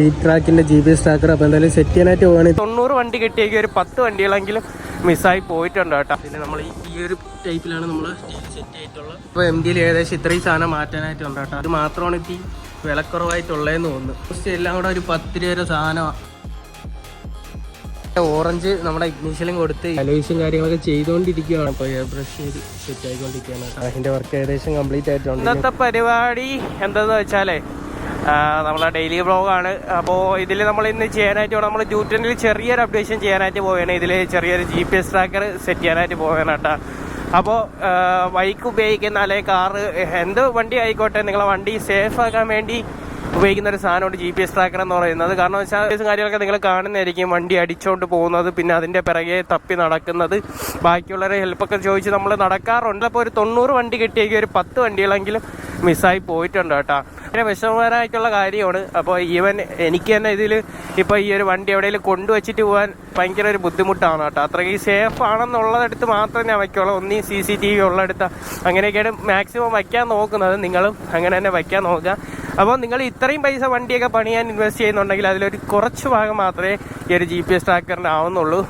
ഈ ട്രാക്കിന്റെ G P S tracker അപ്പൊ എന്തായാലും സെറ്റ് ചെയ്യാനായിട്ട് പോവുകയാണെങ്കിൽ തൊണ്ണൂറ് വണ്ടി കിട്ടിയെങ്കിൽ ഒരു പത്ത് വണ്ടികളെങ്കിലും മിസ്സായി പോയിട്ടുണ്ട് കേട്ടോ. പിന്നെ നമ്മൾ ഈ ഒരു ടൈപ്പിലാണ് നമ്മൾ സെറ്റ് ആയിട്ടുള്ളത് അപ്പൊ എം ഡിയിൽ ഏകദേശം ഇത്രയും സാധനം മാറ്റാനായിട്ടുണ്ട് കേട്ടോ. അത് മാത്രമാണ് ഇപ്പം ഈ വിലക്കുറവായിട്ടുള്ളതെന്ന് തോന്നുന്നു. ഫസ്റ്റ് എല്ലാം കൂടെ ഒരു പത്ത് രൂപ സാധനമാണ് ഓറഞ്ച് നമ്മുടെ ഇഗ്നീഷ്യലും കൊടുത്ത് അലോയിസും കാര്യങ്ങളൊക്കെ ചെയ്തുകൊണ്ടിരിക്കുകയാണ് അപ്പൊ എയർ ബ്രഷ് ചെയ്ത് സെറ്റ് ആയിക്കൊണ്ടിരിക്കുകയാണ് അതിന്റെ വർക്ക് ഏകദേശം കംപ്ലീറ്റ് ആയിട്ടുണ്ട്. ഇന്നത്തെ പരിപാടി എന്താന്ന് വെച്ചാലേ നമ്മളെ ഡെയിലി വ്ളോഗാണ് അപ്പോൾ ഇതിൽ നമ്മൾ ഇന്ന് ചെയ്യാനായിട്ട് നമ്മൾ ജൂറ്റനിൽ ചെറിയൊരു അപ്ഡേഷൻ ചെയ്യാനായിട്ട് പോവുകയാണ് ഇതിൽ ചെറിയൊരു G P S tracker set ചെയ്യാനായിട്ട് പോവുകയാണ് കേട്ടോ. അപ്പോൾ ബൈക്ക് ഉപയോഗിക്കുന്ന അല്ലെങ്കിൽ കാറ് എന്ത് വണ്ടി ആയിക്കോട്ടെ നിങ്ങളെ വണ്ടി സേഫ് ആക്കാൻ വേണ്ടി ഉപയോഗിക്കുന്ന ഒരു സാധനമുണ്ട് ജി പി എസ് ട്രാക്കർ എന്ന് പറയുന്നത്. കാരണം വെച്ചാൽ കാര്യങ്ങളൊക്കെ നിങ്ങൾ കാണുന്നതായിരിക്കും. വണ്ടി അടിച്ചുകൊണ്ട് പോകുന്നത് പിന്നെ അതിന്റെ പിറകെ തപ്പി നടക്കുന്നത്. ബാക്കിയുള്ളവരെ ഹെൽപ്പൊക്കെ ചോദിച്ച് നമ്മൾ നടക്കാറുണ്ട്. അപ്പോൾ ഒരു തൊണ്ണൂറ് വണ്ടി കിട്ടിയെങ്കിൽ ഒരു പത്ത് വണ്ടികളെങ്കിലും മിസ്സായി പോയിട്ടുണ്ട് കേട്ടോ. പിന്നെ വിഷമകരമായിട്ടുള്ള കാര്യമാണ്. അപ്പോൾ ഈവൻ എനിക്ക് തന്നെ ഇതിൽ ഇപ്പോൾ ഈ ഒരു വണ്ടി എവിടെയെങ്കിലും കൊണ്ടുവച്ചിട്ട് പോകാൻ ഭയങ്കര ഒരു ബുദ്ധിമുട്ടാണ് കേട്ടോ. അത്രയ്ക്ക് സേഫ് ആണെന്നുള്ളടത്ത് മാത്രമേ ഞാൻ വയ്ക്കുള്ളൂ. ഒന്നീ സി സി ടി വി ഉള്ളടത്ത് അങ്ങനെയൊക്കെയാണ് മാക്സിമം വയ്ക്കാൻ നോക്കുന്നത്. നിങ്ങളും അങ്ങനെ തന്നെ വയ്ക്കാൻ നോക്കുക. അപ്പോൾ നിങ്ങൾ ഇത്രയും പൈസ വണ്ടിയൊക്കെ പണിയാൻ ഇൻവെസ്റ്റ് ചെയ്യുന്നുണ്ടെങ്കിൽ അതിലൊരു കുറച്ച് ഭാഗം മാത്രമേ ഈ ഒരു ജി പി എസ് ട്രാക്കറിന്റെ ആവുന്നുള്ളൂ.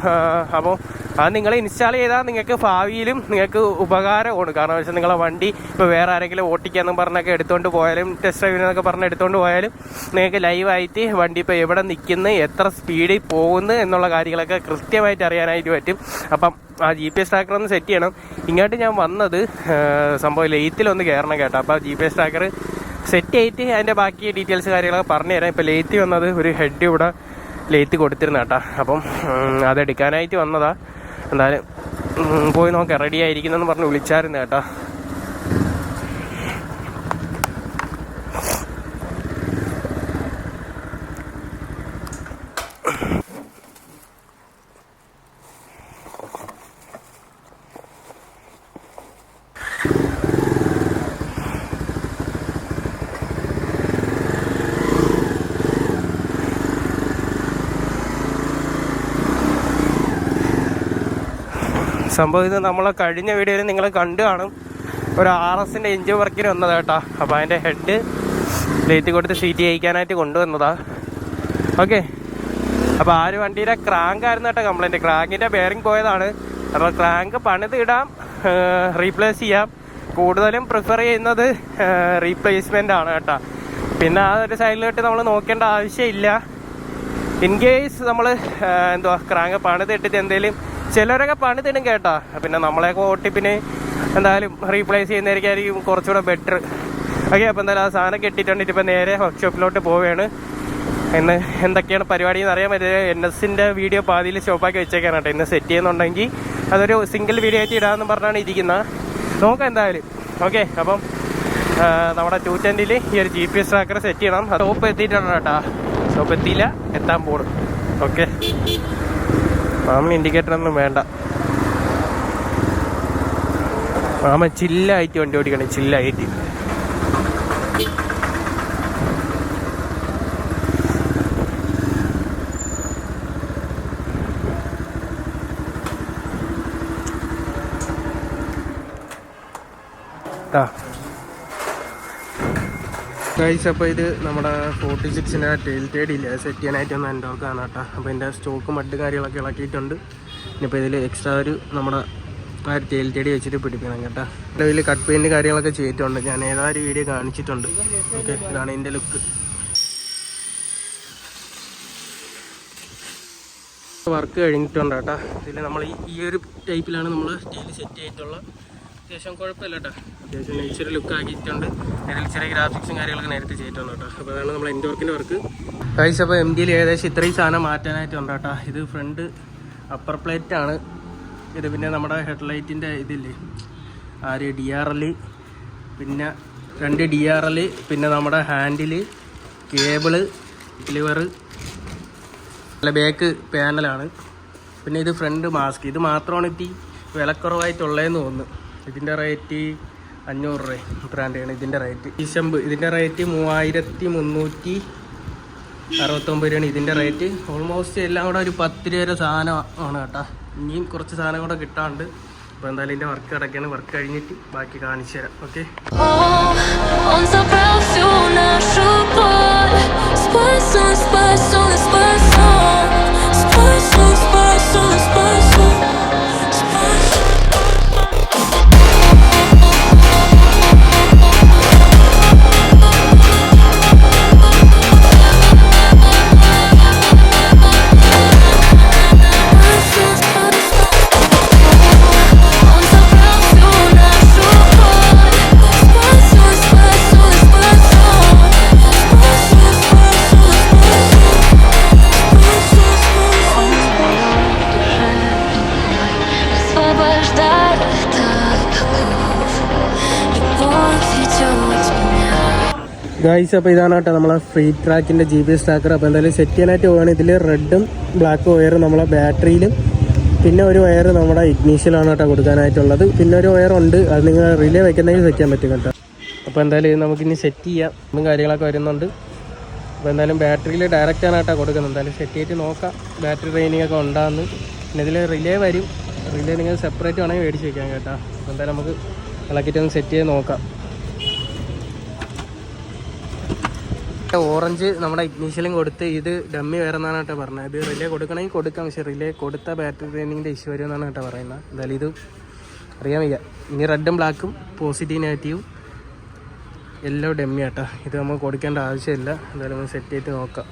അപ്പോൾ അത് നിങ്ങൾ ഇൻസ്റ്റാൾ ചെയ്താൽ നിങ്ങൾക്ക് ഭാവിയിലും നിങ്ങൾക്ക് ഉപകാരമാണ്. കാരണം വെച്ചാൽ നിങ്ങളെ വണ്ടി ഇപ്പോൾ വേറെ ആരെങ്കിലും ഓട്ടിക്കാന്നും പറഞ്ഞൊക്കെ എടുത്തുകൊണ്ട് പോയാലും ടെസ്റ്റ് ഡ്രൈവിനൊക്കെ പറഞ്ഞ് എടുത്തുകൊണ്ട് പോയാലും നിങ്ങൾക്ക് ലൈവായിട്ട് വണ്ടി ഇപ്പോൾ എവിടെ നിൽക്കുന്നു എത്ര സ്പീഡിൽ പോകുന്നു എന്നുള്ള കാര്യങ്ങളൊക്കെ കൃത്യമായിട്ട് അറിയാനായിട്ട് പറ്റും. അപ്പം ആ ജി പി എസ് ട്രാക്കർ ഒന്ന് സെറ്റ് ചെയ്യണം. ഇങ്ങോട്ട് ഞാൻ വന്നത് സംഭവം ലെയ്ത്തിലൊന്ന് കയറണം കേട്ടോ. അപ്പോൾ G P S tracker set ചെയ്തിട്ട് അതിന്റെ ബാക്കി ഡീറ്റെയിൽസ് കാര്യങ്ങളൊക്കെ പറഞ്ഞു തരാം. ഇപ്പോൾ ലെയ്ത്തി വന്നത് ഒരു ഹെഡ് ഇവിടെ ലേറ്റ് കൊടുത്തിരുന്ന കേട്ടോ അപ്പം അതെടുക്കാനായിട്ട് വന്നതാ. എന്തായാലും പോയി നോക്കാം റെഡി ആയിരിക്കുന്നെന്ന് പറഞ്ഞ് വിളിച്ചായിരുന്നു കേട്ടോ. സംഭവം ഇത് നമ്മളെ കഴിഞ്ഞ വീഡിയോയിൽ നിങ്ങൾ കണ്ടു കാണും. ഒരു ആർ എസിന്റെ എഞ്ചിൻ വർക്കിന് വന്നതാ കേട്ടോ. അപ്പോൾ അതിന്റെ ഹെഡ് ലേറ്റ് കൊടുത്ത് ഷീറ്റ് ചെയ്യിക്കാനായിട്ട് കൊണ്ടുവന്നതാ. ഓക്കെ അപ്പോൾ ആ ഒരു വണ്ടിയുടെ ക്രാങ്ക് ആയിരുന്നു കേട്ടോ കംപ്ലൈന്റ് ക്രാങ്കിന്റെ ബെയറിംഗ് പോയതാണ്. അപ്പോൾ ക്രാങ്ക് പണിത് ഇടാം റീപ്ലേസ് ചെയ്യാം. കൂടുതലും പ്രിഫർ ചെയ്യുന്നത് റീപ്ലേസ്മെന്റ് ആണ് കേട്ടോ. പിന്നെ ആ ഒരു സൈഡിലോട്ട് നമ്മൾ നോക്കേണ്ട ആവശ്യമില്ല. ഇൻ കേസ് നമ്മൾ എന്തുവാ ക്രാങ്ക് പണിതിട്ടിട്ട് എന്തെങ്കിലും ചിലരൊക്കെ പണിതിടും കേട്ടാ. പിന്നെ നമ്മളെയൊക്കെ ഓട്ടിപ്പിന് എന്തായാലും റീപ്ലേസ് ചെയ്യുന്നതായിരിക്കും കുറച്ചുകൂടെ ബെറ്റർ ഓക്കെ അപ്പോൾ എന്തായാലും ആ സാധനം കെട്ടിയിട്ടുണ്ട്. ഇപ്പോൾ നേരെ വർക്ക്ഷോപ്പിലോട്ട് പോവുകയാണ്. ഇന്ന് എന്തൊക്കെയാണ് പരിപാടി എന്ന് അറിയാൻ പറ്റില്ല. എൻ എസിന്റെ വീഡിയോ പാതിയിൽ ഷോപ്പാക്കി വെച്ചേക്കാണ് കേട്ടോ. ഇന്ന് സെറ്റ് ചെയ്യുന്നുണ്ടെങ്കിൽ അതൊരു സിംഗിൾ വീഡിയോ ആയിട്ട് ഇടാമെന്ന് പറഞ്ഞാണ് ഇരിക്കുന്നത് നോക്കാം എന്തായാലും. ഓക്കെ അപ്പം നമ്മുടെ ടു ടെന്റിൽ ഈ ഒരു G P S tracker set ചെയ്യണം. ഷോപ്പ് എത്തിയിട്ടുണ്ട് കേട്ടോ. ഷോപ്പ് എത്തിയില്ല. എത്താൻ പോകണം ഓക്കെ മാമന് ഇൻഡിക്കേറ്റർ ഒന്നും വേണ്ട. മാമൻ ചില്ലായിട്ട് വണ്ടി ഓടിക്കണേ ചില്ലായിട്ട് ആ ഗൈസ് അപ്പോൾ ഇത് നമ്മുടെ ഫോർട്ടി സിക്സിന്റെ ടെയിൽ ഇല്ല? സെറ്റ് ചെയ്യാനായിട്ട് ഒന്ന് എന്റെ വർക്കാണ് കേട്ടോ. അപ്പോൾ ഇതിന്റെ സ്റ്റോക്ക് മഡ് കാര്യങ്ങളൊക്കെ ഇളക്കിയിട്ടുണ്ട്. ഇനിയിപ്പോൾ ഇതിൽ എക്സ്ട്രാ ഒരു നമ്മുടെ ആ ഒരു ടേടി വെച്ചിട്ട് പിടിപ്പിക്കണം കേട്ടോ. ഇതിൽ കട്ട് പെയിന്റ് കാര്യങ്ങളൊക്കെ ചെയ്തിട്ടുണ്ട്. ഞാൻ ഏതാ ഒരു വീഡിയോ കാണിച്ചിട്ടുണ്ട്. ഓക്കെ ഇതാണ് ഇതിന്റെ ലുക്ക് വർക്ക് കഴിഞ്ഞിട്ടുണ്ട് കേട്ടോ. ഇതിൽ നമ്മൾ ഈ ഒരു ടൈപ്പിലാണ് നമ്മൾ സ്റ്റീൽ സെറ്റ് ചെയ്തിട്ടുള്ള അത്യാവശ്യം കുഴപ്പമില്ല കേട്ടോ. അത്യാവശ്യം നേച്ചർ ലുക്ക് ആക്കിയിട്ടുണ്ട്. അതിൽ ചെറിയ ഗ്രാഫിക്സും കാര്യങ്ങളൊക്കെ നേരത്തെ ചെയ്തിട്ടുണ്ട് കേട്ടോ. അപ്പോൾ അതാണ് നമ്മൾ എന്റെ വർക്കിന്റെ വർക്ക് കൈസ് അപ്പോൾ എം ഡിയിൽ ഏകദേശം ഇത്രയും സാധനം മാറ്റാനായിട്ടുണ്ട് കേട്ടോ. ഇത് ഫ്രണ്ട് അപ്പർ പ്ലേറ്റ് ആണ്. ഇത് പിന്നെ നമ്മുടെ ഹെഡ്ലൈറ്റിന്റെ ഇതില്ലേ? ആ ഒരു ഡി ആർ എൽ പിന്നെ രണ്ട് ഡി ആർ എൽ പിന്നെ നമ്മുടെ ഹാൻഡിൽ കേബിൾ ലിവർ അല്ല ബാക്ക് പാനലാണ് പിന്നെ ഇത് ഫ്രണ്ട് മാസ്ക് ഇത് മാത്രമാണ് ഇത്തി വിലക്കുറവായിട്ടുള്ളതെന്ന് തോന്നുന്നു. ഇതിൻ്റെ റേറ്റ് അഞ്ഞൂറ് രൂപ ബ്രാൻഡാണ് ഇതിൻ്റെ റേറ്റ് ഈശമ്പ് ഇതിൻ്റെ റേറ്റ് മൂവായിരത്തി മുന്നൂറ്റി അറുപത്തൊമ്പത് രൂപയാണ് ഇതിൻ്റെ റേറ്റ് ഓൾമോസ്റ്റ് എല്ലാം കൂടെ ഒരു പത്ത് രൂപ സാധനം ആണ് കേട്ടോ ഇനിയും കുറച്ച് സാധനം കൂടെ കിട്ടാണ്ട് അപ്പോൾ എന്തായാലും ഇതിൻ്റെ വർക്ക് കിടക്കുകയാണ് വർക്ക് കഴിഞ്ഞിട്ട് ബാക്കി കാണിച്ചു തരാം okay Он забрал всю нашу боль Spice on, spice on, spice on. Spice guys അപ്പോൾ ഇതാണ് കേട്ടോ നമ്മളെ ഫ്രീ ട്രാക്കിന്റെ ജി പി എസ് ട്രാക്കർ അപ്പോൾ എന്തായാലും സെറ്റ് ചെയ്യാനായിട്ട് പോവുകയാണ് ഇതിൽ റെഡും ബ്ലാക്ക് വയറും നമ്മളെ ബാറ്ററിയിലും പിന്നെ ഒരു വയർ നമ്മുടെ ഇഗ്നീഷ്യലാണ് കേട്ടോ കൊടുക്കാനായിട്ടുള്ളത്. പിന്നെ ഒരു വയർ ഉണ്ട്. അത് നിങ്ങൾ റിലേ വെക്കുന്നെങ്കിൽ സെറ്റ് ചെയ്യാൻ പറ്റും കേട്ടോ. അപ്പോൾ എന്തായാലും നമുക്കിനി സെറ്റ് ചെയ്യാം. ഇതും കാര്യങ്ങളൊക്കെ വരുന്നുണ്ട്. അപ്പോൾ എന്തായാലും ബാറ്ററിയിൽ ആണ് കേട്ടോ കൊടുക്കുന്നത്. എന്തായാലും സെറ്റ് ചെയ്തിട്ട് നോക്കാം. ബാറ്ററി ട്രെയിനിങ് ഒക്കെ ഉണ്ടാകുന്നു പിന്നെ ഇതിൽ റിലേ വരും. റിലേ നിങ്ങൾ സെപ്പറേറ്റ് വേണമെങ്കിൽ മേടിച്ച് വെക്കാം കേട്ടോ. അപ്പോൾ എന്തായാലും നമുക്ക് ഇളക്കിയിട്ട് ഒന്ന് സെറ്റ് ചെയ്ത് നോക്കാം. ഓറഞ്ച് നമ്മുടെ ഇഗ്നീഷ്യലും കൊടുത്ത് ഇത് ഡമ്മി വരുന്നതാണ് കേട്ടോ പറഞ്ഞത്. ഇത് റിലേ കൊടുക്കണമെങ്കിൽ കൊടുക്കാം. പക്ഷേ റിലേ കൊടുത്ത ബാറ്ററി ട്രെയിനിങ്ങിന്റെ ഇഷ്യൂ വരുമെന്നാണ് കേട്ടോ പറയുന്നത്. എന്തായാലും ഇത് അറിയാൻ വയ്യ. ഇനി റെഡും ബ്ലാക്കും പോസിറ്റീവ് നെഗറ്റീവും എല്ലാം ഡമ്മി ആട്ടോ. ഇത് നമ്മൾ കൊടുക്കേണ്ട ആവശ്യമില്ല. എന്തായാലും നമ്മൾ സെറ്റ് ചെയ്ത് നോക്കാം.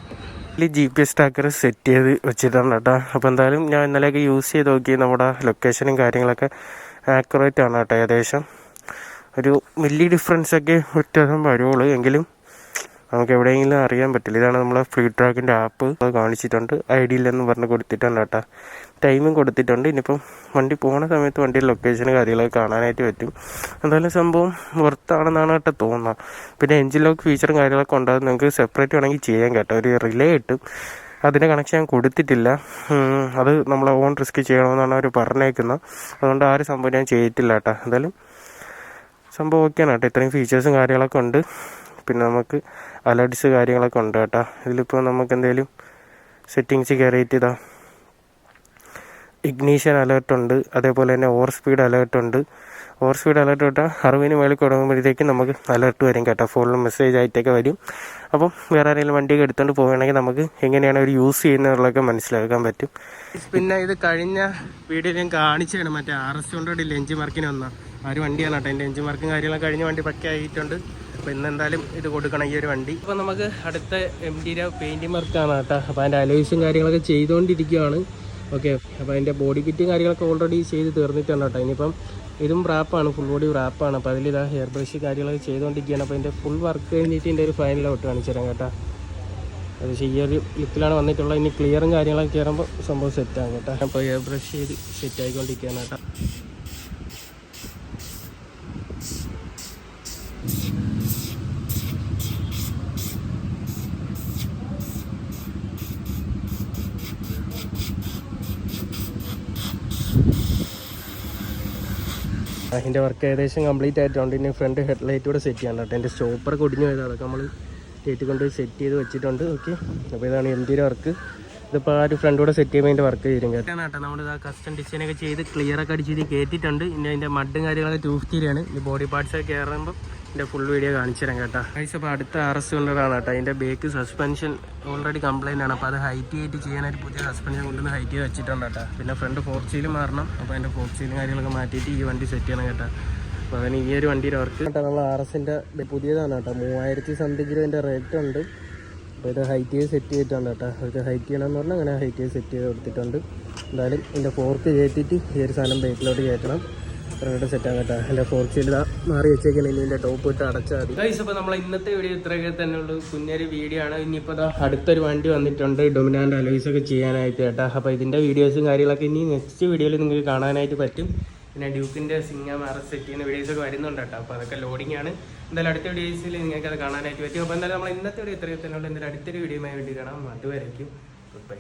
ഇതിൽ G P S tracker set ചെയ്ത് വെച്ചിട്ടുണ്ട് കേട്ടോ. അപ്പോൾ എന്തായാലും ഞാൻ ഇന്നലെയൊക്കെ യൂസ് ചെയ്ത് നോക്കി. നമ്മുടെ ലൊക്കേഷനും കാര്യങ്ങളൊക്കെ ആക്യുറേറ്റ് ആണ് കേട്ടോ ഏകദേശം. ഒരു വലിയ ഡിഫറൻസൊക്കെ വ്യത്യാസം വരുള്ളൂ എങ്കിലും നമുക്ക് എവിടെയെങ്കിലും അറിയാൻ പറ്റില്ല. ഇതാണ് നമ്മളെ ഫ്രീ ട്രാക്കിന്റെ ആപ്പ് കാണിച്ചിട്ടുണ്ട്. ഐ ഡി ഇല്ലെന്ന് പറഞ്ഞ് കൊടുത്തിട്ടുണ്ട് കേട്ടോ. ടൈമും കൊടുത്തിട്ടുണ്ട്. ഇനിയിപ്പം വണ്ടി പോണ സമയത്ത് വണ്ടിയുടെ ലൊക്കേഷൻ കാര്യങ്ങളൊക്കെ കാണാനായിട്ട് പറ്റും. എന്തായാലും സംഭവം വർത്താണെന്നാണ് കേട്ടോ തോന്നുന്നത്. പിന്നെ എൻജിൻ ലോക്ക് ഫീച്ചറും കാര്യങ്ങളൊക്കെ ഉണ്ടാകും നിങ്ങൾക്ക് സെപ്പറേറ്റ് വേണമെങ്കിൽ ചെയ്യാൻ കേട്ടോ. ഒരു റിലേ കിട്ടും. അതിന്റെ കണക്ഷൻ ഞാൻ കൊടുത്തിട്ടില്ല. അത് നമ്മളെ ഓൺ റിസ്ക് ചെയ്യണമെന്നാണ് അവർ പറഞ്ഞേക്കുന്നത്. അതുകൊണ്ട് ആ ഒരു സംഭവം ഞാൻ ചെയ്തിട്ടില്ല കേട്ടോ. എന്തായാലും സംഭവം ഓക്കെയാണ് കേട്ടോ. ഇത്രയും ഫീച്ചേഴ്സും കാര്യങ്ങളൊക്കെ ഉണ്ട്. പിന്നെ നമുക്ക് അലർട്ട്സ് കാര്യങ്ങളൊക്കെ ഉണ്ട് കേട്ടോ. ഇതിലിപ്പോൾ നമുക്ക് എന്തെങ്കിലും സെറ്റിങ്സ് കയറിയിട്ട് ഇതാ ഇഗ്നീഷൻ അലേർട്ട് ഉണ്ട്. അതേപോലെ തന്നെ ഓവർ സ്പീഡ് അലേർട്ട് ഉണ്ട്. ഓവർ സ്പീഡ് അലേർട്ട് കേട്ടാൽ അറുപതിന് മേളിൽ തുടങ്ങുമ്പോഴത്തേക്കും നമുക്ക് അലേർട്ട് വരും കേട്ടോ. ഫോണിൽ മെസ്സേജ് ആയിട്ടൊക്കെ വരും. അപ്പം വേറെ ആരെങ്കിലും വണ്ടിയൊക്കെ എടുത്തുകൊണ്ട് പോവുകയാണെങ്കിൽ നമുക്ക് എങ്ങനെയാണ് അവർ യൂസ് ചെയ്യുന്നതെന്നുള്ളതൊക്കെ മനസ്സിലാക്കാൻ പറ്റും. പിന്നെ ഇത് കഴിഞ്ഞ വീഡിയോയിൽ ഞാൻ കാണിച്ചാണ് മറ്റേ ആർ എസ് കൊണ്ടോടില്ല ലെഞ്ച് മാർക്കിന് വന്ന. ആ ഒരു വണ്ടിയാണ് കേട്ടോ. എന്റെ എഞ്ചിൻ മാർക്കും കാര്യങ്ങളൊക്കെ കഴിഞ്ഞ വണ്ടി പക്കെ ആയിട്ടുണ്ട് അപ്പോൾ ഇന്ന് എന്തായാലും ഇത് കൊടുക്കണം ഈ ഒരു വണ്ടി. അപ്പോൾ നമുക്ക് അടുത്ത എം ഡിയുടെ പെയിന്റിംഗ് വർക്കാണ് കേട്ടോ. അപ്പോൾ അതിന്റെ അലോയ്സും കാര്യങ്ങളൊക്കെ ചെയ്തുകൊണ്ടിരിക്കുകയാണ് ഓക്കെ അപ്പോൾ അതിന്റെ ബോഡി കിറ്റും കാര്യങ്ങളൊക്കെ ഓൾറെഡി ചെയ്ത് തീർന്നിട്ടുണ്ട് കേട്ടോ. ഇനിയിപ്പം ഇതും റാപ്പാണ് ഫുൾ ബോഡി റാപ്പാണ് അപ്പോൾ അതിൽ ഇതാ ഹെയർ ബ്രഷ് കാര്യങ്ങളൊക്കെ ചെയ്തുകൊണ്ടിരിക്കുകയാണ് അപ്പോൾ അതിന്റെ ഫുൾ വർക്ക് കഴിഞ്ഞിട്ട് ഇതിന്റെ ഒരു ഫൈനൽ ഔട്ട് കാണിച്ചു തരാം കേട്ടോ. അത് ഈ ഒരു ലുക്കിലാണ് വന്നിട്ടുള്ളത്. ഇനി ക്ലിയറും കാര്യങ്ങളൊക്കെ കയറുമ്പോൾ സംഭവം സെറ്റാകും കേട്ടോ. അപ്പോൾ ഹെയർ ബ്രഷ് ചെയ്ത് സെറ്റ് ആയിക്കൊണ്ടിരിക്കുകയാണ് കേട്ടോ. അതിന്റെ വർക്ക് ഏകദേശം കംപ്ലീറ്റ് ആയിട്ടുണ്ട്. ഇനി ഫ്രണ്ട് ഹെഡ് ലൈറ്റ് കൂടെ സെറ്റ് ചെയ്യാൻ കേട്ടോ എന്റെ സ്റ്റോപ്പറൊക്കെ ഒടിഞ്ഞു പോയത് അതൊക്കെ നമ്മൾ കയറ്റി കൊണ്ട് സെറ്റ് ചെയ്ത് വെച്ചിട്ടുണ്ട്. ഓക്കെ അപ്പോൾ ഇതാണ് എം ഡിയുടെ വർക്ക് ഇതിപ്പോൾ ആ ഒരു ഫ്രണ്ട് കൂടെ സെറ്റ് ചെയ്യുമ്പോൾ അതിന്റെ വർക്ക് ചെയ്യും കേട്ടോ. കേട്ടോ. നമ്മൾ ആ കസ്റ്റം ഡിസൈൻ ഒക്കെ ചെയ്ത് ക്ലിയർ ഒക്കെ അടിച്ച് ഇത് കയറ്റിയിട്ടുണ്ട് ഇനി അതിന്റെ മഡും കാര്യങ്ങളൊക്കെ ടൂഫ് തീരെയാണ് ഈ ബോഡി പാർട്സ് ഒക്കെ കയറുമ്പോൾ ഇതിന്റെ ഫുൾ വീഡിയോ കാണിച്ചു തരാം കേട്ടോ. ഗൈസ് അപ്പോൾ അടുത്ത ആർ എസ് ഹൺഡ്രഡാണ് കേട്ടോ. അതിന്റെ ബേക്ക് സസ്പെൻഷൻ ഓൾറെഡി കംപ്ലൈന്റ് ആണ്. അപ്പോൾ അത് ഹൈറ്റ് ചെയ്ത് ചെയ്യാനായിട്ട് പുതിയ സസ്പെൻഷൻ കൊണ്ടുവന്ന് ഹൈറ്റ് ചെയ്ത് വെച്ചിട്ടുണ്ട് കേട്ടോ. പിന്നെ ഫ്രണ്ട് ഫോർക്ക് സീൽ മാറണം. അപ്പോൾ അതിന്റെ ഫോർക്ക് സീലും കാര്യങ്ങളൊക്കെ മാറ്റിയിട്ട് ഈ വണ്ടി സെറ്റ് ചെയ്യണം കേട്ടോ. അപ്പോൾ അതിന് ഈ ഒരു വണ്ടിയുടെ വർക്ക് കേട്ടോ നമ്മൾ ആർ എസിന്റെ പുതിയതാണ് കേട്ടോ. മൂവായിരത്തി സംതിങ് അതിന്റെ റേറ്റ് ഉണ്ട്. അപ്പോൾ ഇത് ഹൈറ്റ് ചെയ്ത് സെറ്റ് ചെയ്തിട്ടുണ്ട് കേട്ടോ. അവർക്ക് ഹൈറ്റ് ചെയ്യണമെന്ന് പറഞ്ഞാൽ അങ്ങനെ ഹൈറ്റ് ചെയ്ത് സെറ്റ് ചെയ്ത് കൊടുത്തിട്ടുണ്ട്. എന്തായാലും ഇതിന്റെ ഫോർക്ക് കയറ്റിയിട്ട് ഈ ഒരു സാധനം ബേക്കിലോട്ട് കയറ്റണം. ഇത്രയും സെറ്റ് ആകട്ടെ എന്റെ ഫോർച്ചിൽ മാറി വെച്ചേക്കണം. ഇനി എന്റെ ടോപ്പ് ഇട്ട് അടച്ചാൽ മതി. ഗൈസ് അപ്പോൾ നമ്മൾ ഇന്നത്തെ വീഡിയോ ഇത്രയൊക്കെ തന്നെ ഉള്ളൂ. കുഞ്ഞൊരു വീഡിയോ ആണ്. ഇനിയിപ്പോൾ അടുത്തൊരു വണ്ടി വന്നിട്ടുണ്ട്. ഡൊമിനാന്റ് അലോയ്സ് ഒക്കെ ചെയ്യാനായിട്ട് കേട്ടോ. അപ്പോൾ ഇതിന്റെ വീഡിയോസും കാര്യങ്ങളൊക്കെ ഇനി നെക്സ്റ്റ് വീഡിയോയിൽ നിങ്ങൾക്ക് കാണാനായിട്ട് പറ്റും. പിന്നെ ഡ്യൂക്കിന്റെ സിംഗം ആർ എസ് സെറ്റ് ചെയ്യുന്ന വീഡിയോസൊക്കെ വരുന്നുണ്ട് കേട്ടോ. അപ്പോൾ അതൊക്കെ ലോഡിംഗ് ആണ്. എന്തായാലും അടുത്ത വീഡിയോസിൽ നിങ്ങൾക്ക് അത് കാണാനായിട്ട് പറ്റും. അപ്പോൾ എന്തായാലും നമ്മൾ ഇന്നത്തെ വീഡിയോ ഇത്രയൊക്കെ തന്നെ ഉള്ളൂ. എന്തായാലും അടുത്തൊരു വീഡിയോയുമായി വേണ്ടി കാണാം. അതുവരയ്ക്കും ഗുഡ് ബൈ